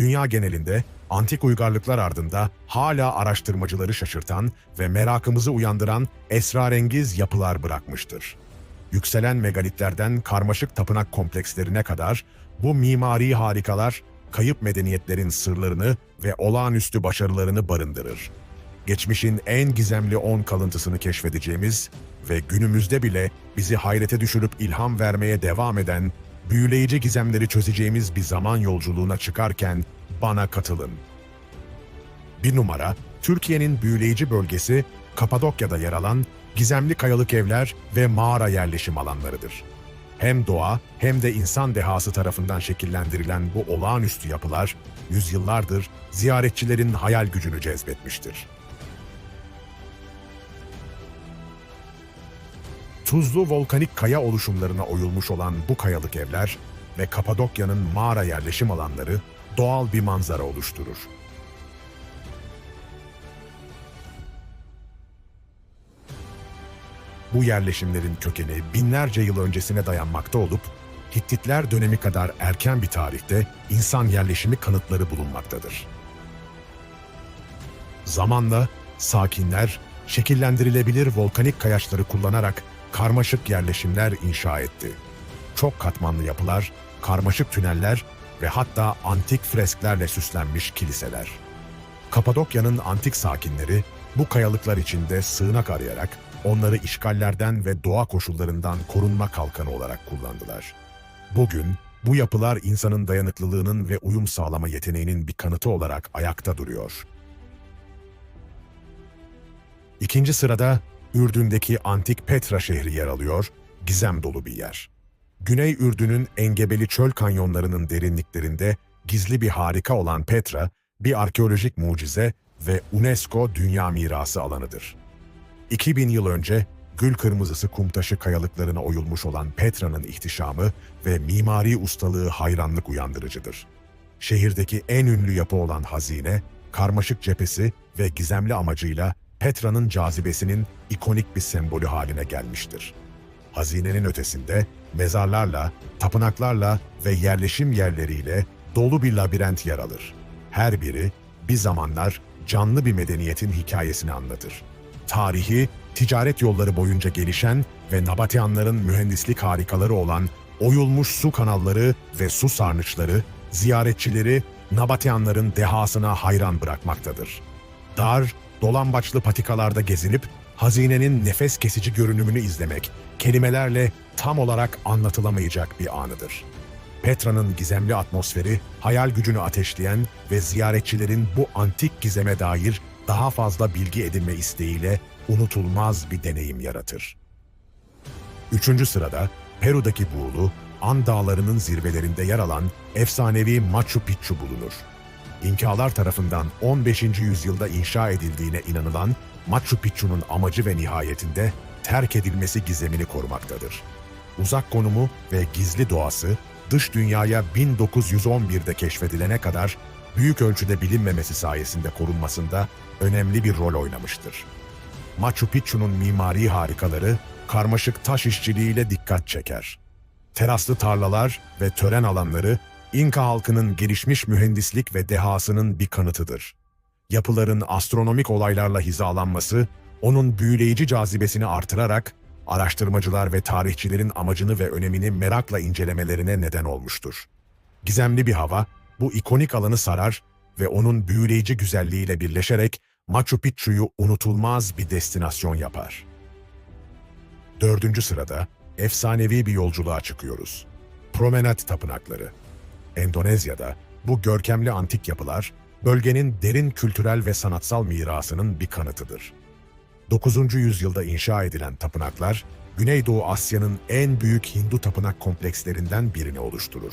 dünya genelinde antik uygarlıklar ardında hala araştırmacıları şaşırtan ve merakımızı uyandıran esrarengiz yapılar bırakmıştır. Yükselen megalitlerden karmaşık tapınak komplekslerine kadar bu mimari harikalar kayıp medeniyetlerin sırlarını ve olağanüstü başarılarını barındırır. Geçmişin en gizemli 10 kalıntısını keşfedeceğimiz ve günümüzde bile bizi hayrete düşürüp ilham vermeye devam eden büyüleyici gizemleri çözeceğimiz bir zaman yolculuğuna çıkarken bana katılın. Bir numara, Türkiye'nin büyüleyici bölgesi Kapadokya'da yer alan gizemli kayalık evler ve mağara yerleşim alanlarıdır. Hem doğa hem de insan dehası tarafından şekillendirilen bu olağanüstü yapılar, yüzyıllardır ziyaretçilerin hayal gücünü cezbetmiştir. Tuzlu volkanik kaya oluşumlarına oyulmuş olan bu kayalık evler ve Kapadokya'nın mağara yerleşim alanları doğal bir manzara oluşturur. Bu yerleşimlerin kökeni binlerce yıl öncesine dayanmakta olup, Hittitler dönemi kadar erken bir tarihte insan yerleşimi kanıtları bulunmaktadır. Zamanla sakinler şekillendirilebilir volkanik kayaçları kullanarak karmaşık yerleşimler inşa etti. Çok katmanlı yapılar, karmaşık tüneller ve hatta antik fresklerle süslenmiş kiliseler. Kapadokya'nın antik sakinleri bu kayalıklar içinde sığınak arayarak onları işgallerden ve doğa koşullarından korunma kalkanı olarak kullandılar. Bugün bu yapılar insanın dayanıklılığının ve uyum sağlama yeteneğinin bir kanıtı olarak ayakta duruyor. İkinci sırada Ürdün'deki antik Petra şehri yer alıyor, gizem dolu bir yer. Güney Ürdün'ün engebeli çöl kanyonlarının derinliklerinde gizli bir harika olan Petra, bir arkeolojik mucize ve UNESCO Dünya Mirası alanıdır. 2000 yıl önce gül kırmızısı kumtaşı kayalıklarına oyulmuş olan Petra'nın ihtişamı ve mimari ustalığı hayranlık uyandırıcıdır. Şehirdeki en ünlü yapı olan hazine, karmaşık cephesi ve gizemli amacıyla Petra'nın cazibesinin ikonik bir sembolü haline gelmiştir. Hazinenin ötesinde mezarlarla, tapınaklarla ve yerleşim yerleriyle dolu bir labirent yer alır. Her biri bir zamanlar canlı bir medeniyetin hikayesini anlatır. Tarihi, ticaret yolları boyunca gelişen ve Nabateanların mühendislik harikaları olan oyulmuş su kanalları ve su sarnıçları, ziyaretçileri Nabateanların dehasına hayran bırakmaktadır. Dar, dolambaçlı patikalarda gezinip hazinenin nefes kesici görünümünü izlemek, kelimelerle tam olarak anlatılamayacak bir anıdır. Petra'nın gizemli atmosferi, hayal gücünü ateşleyen ve ziyaretçilerin bu antik gizeme dair daha fazla bilgi edinme isteğiyle unutulmaz bir deneyim yaratır. Üçüncü sırada Peru'daki buğulu, An Dağları'nın zirvelerinde yer alan efsanevi Machu Picchu bulunur. İnkalar tarafından 15. yüzyılda inşa edildiğine inanılan Machu Picchu'nun amacı ve nihayetinde terk edilmesi gizemini korumaktadır. Uzak konumu ve gizli doğası dış dünyaya 1911'de keşfedilene kadar büyük ölçüde bilinmemesi sayesinde korunmasında önemli bir rol oynamıştır. Machu Picchu'nun mimari harikaları karmaşık taş işçiliğiyle dikkat çeker. Teraslı tarlalar ve tören alanları İnka halkının gelişmiş mühendislik ve dehasının bir kanıtıdır. Yapıların astronomik olaylarla hizalanması, onun büyüleyici cazibesini artırarak araştırmacılar ve tarihçilerin amacını ve önemini merakla incelemelerine neden olmuştur. Gizemli bir hava, bu ikonik alanı sarar ve onun büyüleyici güzelliğiyle birleşerek Machu Picchu'yu unutulmaz bir destinasyon yapar. Dördüncü sırada efsanevi bir yolculuğa çıkıyoruz. Promenade Tapınakları. Endonezya'da bu görkemli antik yapılar, bölgenin derin kültürel ve sanatsal mirasının bir kanıtıdır. 9. yüzyılda inşa edilen tapınaklar, Güneydoğu Asya'nın en büyük Hindu tapınak komplekslerinden birini oluşturur.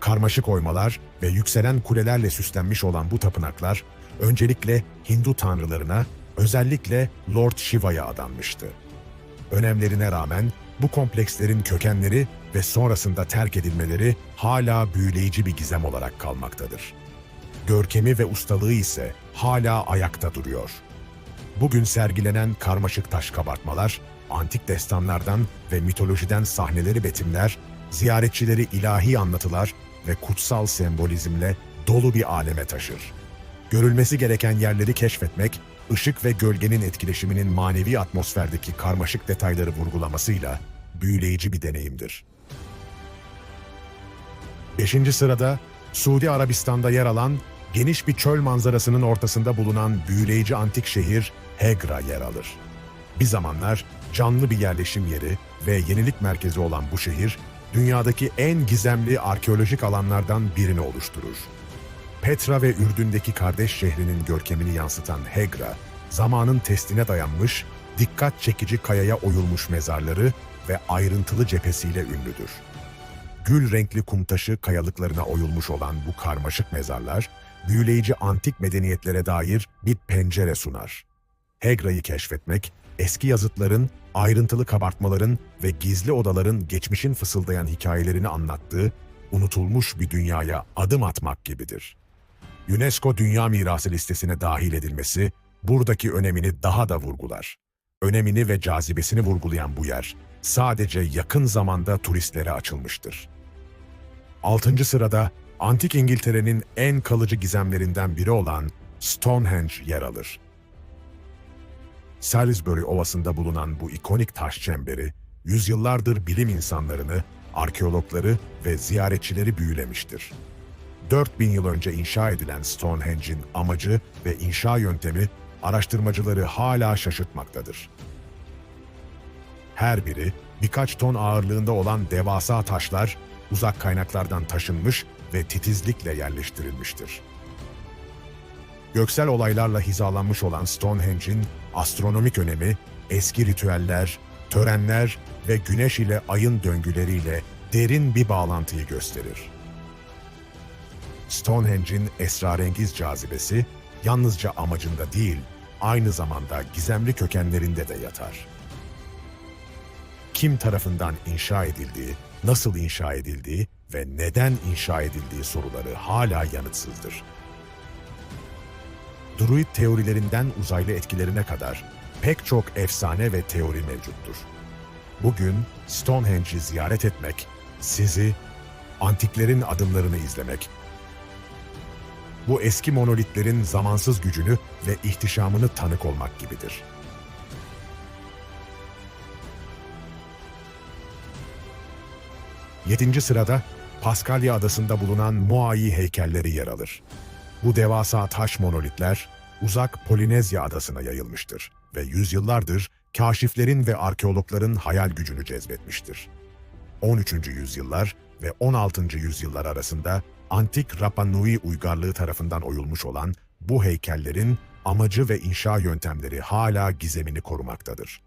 Karmaşık oymalar ve yükselen kulelerle süslenmiş olan bu tapınaklar, öncelikle Hindu tanrılarına, özellikle Lord Shiva'ya adanmıştı. Önemlerine rağmen bu komplekslerin kökenleri ve sonrasında terk edilmeleri hala büyüleyici bir gizem olarak kalmaktadır. Görkemi ve ustalığı ise hala ayakta duruyor. Bugün sergilenen karmaşık taş kabartmalar, antik destanlardan ve mitolojiden sahneleri betimler, ziyaretçileri ilahi anlatılar ve kutsal sembolizmle dolu bir aleme taşır. Görülmesi gereken yerleri keşfetmek, ışık ve gölgenin etkileşiminin manevi atmosferdeki karmaşık detayları vurgulamasıyla büyüleyici bir deneyimdir. Beşinci sırada Suudi Arabistan'da yer alan geniş bir çöl manzarasının ortasında bulunan büyüleyici antik şehir Hegra yer alır. Bir zamanlar canlı bir yerleşim yeri ve yenilik merkezi olan bu şehir, dünyadaki en gizemli arkeolojik alanlardan birini oluşturur. Petra ve Ürdün'deki kardeş şehrinin görkemini yansıtan Hegra, zamanın testine dayanmış, dikkat çekici kayaya oyulmuş mezarları ve ayrıntılı cephesiyle ünlüdür. Gül renkli kumtaşı kayalıklarına oyulmuş olan bu karmaşık mezarlar, büyüleyici antik medeniyetlere dair bir pencere sunar. Hegra'yı keşfetmek, eski yazıtların, ayrıntılı kabartmaların ve gizli odaların geçmişin fısıldayan hikayelerini anlattığı, unutulmuş bir dünyaya adım atmak gibidir. UNESCO Dünya Mirası listesine dahil edilmesi, buradaki önemini daha da vurgular. Önemini ve cazibesini vurgulayan bu yer, sadece yakın zamanda turistlere açılmıştır. 6. sırada Antik İngiltere'nin en kalıcı gizemlerinden biri olan Stonehenge yer alır. Salisbury Ovası'nda bulunan bu ikonik taş çemberi, yüzyıllardır bilim insanlarını, arkeologları ve ziyaretçileri büyülemiştir. 4000 yıl önce inşa edilen Stonehenge'in amacı ve inşa yöntemi araştırmacıları hala şaşırtmaktadır. Her biri birkaç ton ağırlığında olan devasa taşlar uzak kaynaklardan taşınmış ve titizlikle yerleştirilmiştir. Göksel olaylarla hizalanmış olan Stonehenge'in astronomik önemi eski ritüeller, törenler ve güneş ile ayın döngüleriyle derin bir bağlantıyı gösterir. Stonehenge'in esrarengiz cazibesi yalnızca amacında değil, aynı zamanda gizemli kökenlerinde de yatar. Kim tarafından inşa edildiği, nasıl inşa edildiği ve neden inşa edildiği soruları hala yanıtsızdır. Druid teorilerinden uzaylı etkilerine kadar pek çok efsane ve teori mevcuttur. Bugün Stonehenge'i ziyaret etmek, sizi antiklerin adımlarını izlemek, bu eski monolitlerin zamansız gücünü ve ihtişamını tanık olmak gibidir. Yedinci sırada Paskalya adasında bulunan Moai heykelleri yer alır. Bu devasa taş monolitler uzak Polinezya adasına yayılmıştır ve yüzyıllardır kaşiflerin ve arkeologların hayal gücünü cezbetmiştir. 13. yüzyıllar ve 16. yüzyıllar arasında antik Rapa Nui uygarlığı tarafından oyulmuş olan bu heykellerin amacı ve inşa yöntemleri hala gizemini korumaktadır.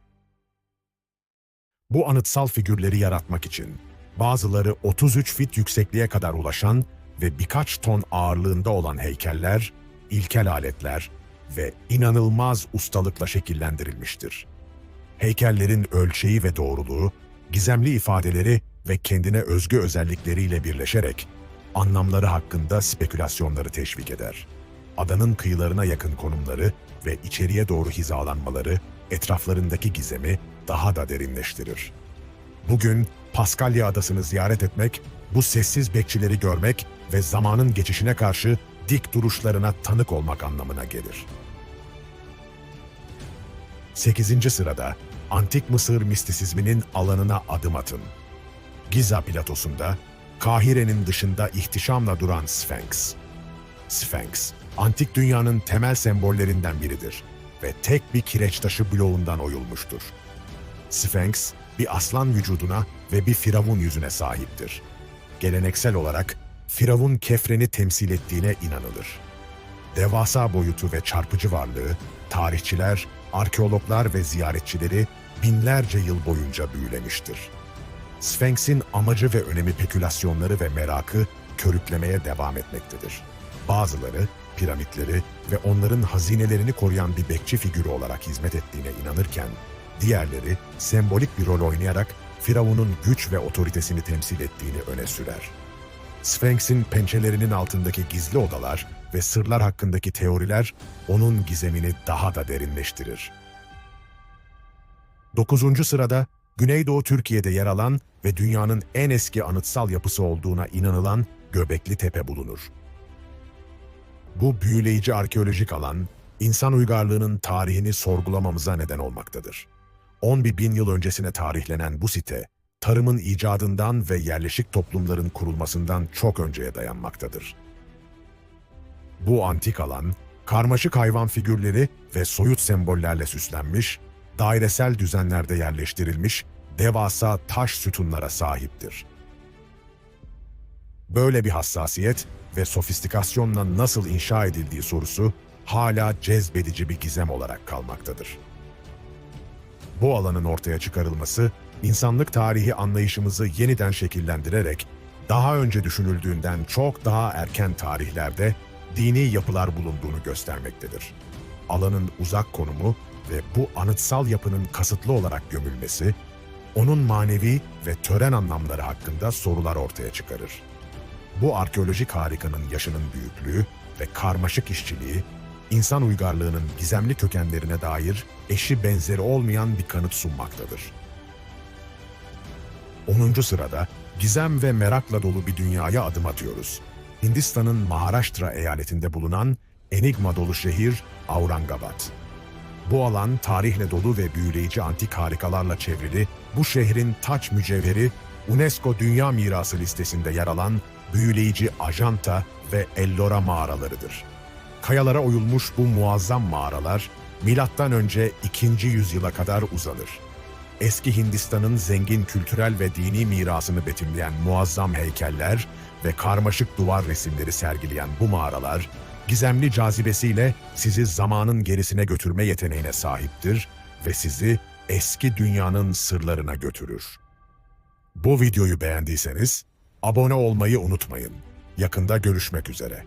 Bu anıtsal figürleri yaratmak için bazıları 33 fit yüksekliğe kadar ulaşan ve birkaç ton ağırlığında olan heykeller, ilkel aletler ve inanılmaz ustalıkla şekillendirilmiştir. Heykellerin ölçeği ve doğruluğu, gizemli ifadeleri ve kendine özgü özellikleriyle birleşerek anlamları hakkında spekülasyonları teşvik eder. Adanın kıyılarına yakın konumları ve içeriye doğru hizalanmaları etraflarındaki gizemi daha da derinleştirir. Bugün Paskalya Adası'nı ziyaret etmek, bu sessiz bekçileri görmek ve zamanın geçişine karşı dik duruşlarına tanık olmak anlamına gelir. 8. sırada Antik Mısır mistisizminin alanına adım atın. Giza platosunda Kahire'nin dışında ihtişamla duran Sphinx. Sphinx, antik dünyanın temel sembollerinden biridir ve tek bir kireç taşı bloğundan oyulmuştur. Sphinx, bir aslan vücuduna ve bir firavun yüzüne sahiptir. Geleneksel olarak firavun Kefren'i temsil ettiğine inanılır. Devasa boyutu ve çarpıcı varlığı, tarihçiler, arkeologlar ve ziyaretçileri binlerce yıl boyunca büyülemiştir. Sphinx'in amacı ve önemi spekülasyonları ve merakı körüklemeye devam etmektedir. Bazıları piramitleri ve onların hazinelerini koruyan bir bekçi figürü olarak hizmet ettiğine inanırken, diğerleri sembolik bir rol oynayarak Firavun'un güç ve otoritesini temsil ettiğini öne sürer. Sphinx'in pençelerinin altındaki gizli odalar ve sırlar hakkındaki teoriler onun gizemini daha da derinleştirir. 9. sırada Güneydoğu Türkiye'de yer alan ve dünyanın en eski anıtsal yapısı olduğuna inanılan Göbekli Tepe bulunur. Bu büyüleyici arkeolojik alan, insan uygarlığının tarihini sorgulamamıza neden olmaktadır. 11 bin yıl öncesine tarihlenen bu site, tarımın icadından ve yerleşik toplumların kurulmasından çok önceye dayanmaktadır. Bu antik alan, karmaşık hayvan figürleri ve soyut sembollerle süslenmiş, dairesel düzenlerde yerleştirilmiş devasa taş sütunlara sahiptir. Böyle bir hassasiyet ve sofistikasyonla nasıl inşa edildiği sorusu hala cezbedici bir gizem olarak kalmaktadır. Bu alanın ortaya çıkarılması, insanlık tarihi anlayışımızı yeniden şekillendirerek, daha önce düşünüldüğünden çok daha erken tarihlerde dini yapılar bulunduğunu göstermektedir. Alanın uzak konumu ve bu anıtsal yapının kasıtlı olarak gömülmesi, onun manevi ve tören anlamları hakkında sorular ortaya çıkarır. Bu arkeolojik harikanın yaşının büyüklüğü ve karmaşık işçiliği, insan uygarlığının gizemli kökenlerine dair eşi benzeri olmayan bir kanıt sunmaktadır. 10. sırada gizem ve merakla dolu bir dünyaya adım atıyoruz. Hindistan'ın Maharashtra eyaletinde bulunan enigma dolu şehir Aurangabad. Bu alan tarihle dolu ve büyüleyici antik harikalarla çevrili, bu şehrin taç mücevheri UNESCO Dünya Mirası listesinde yer alan büyüleyici Ajanta ve Ellora mağaralarıdır. Kayalara oyulmuş bu muazzam mağaralar, milattan önce 2. yüzyıla kadar uzanır. Eski Hindistan'ın zengin kültürel ve dini mirasını betimleyen muazzam heykeller ve karmaşık duvar resimleri sergileyen bu mağaralar, gizemli cazibesiyle sizi zamanın gerisine götürme yeteneğine sahiptir ve sizi eski dünyanın sırlarına götürür. Bu videoyu beğendiyseniz abone olmayı unutmayın. Yakında görüşmek üzere.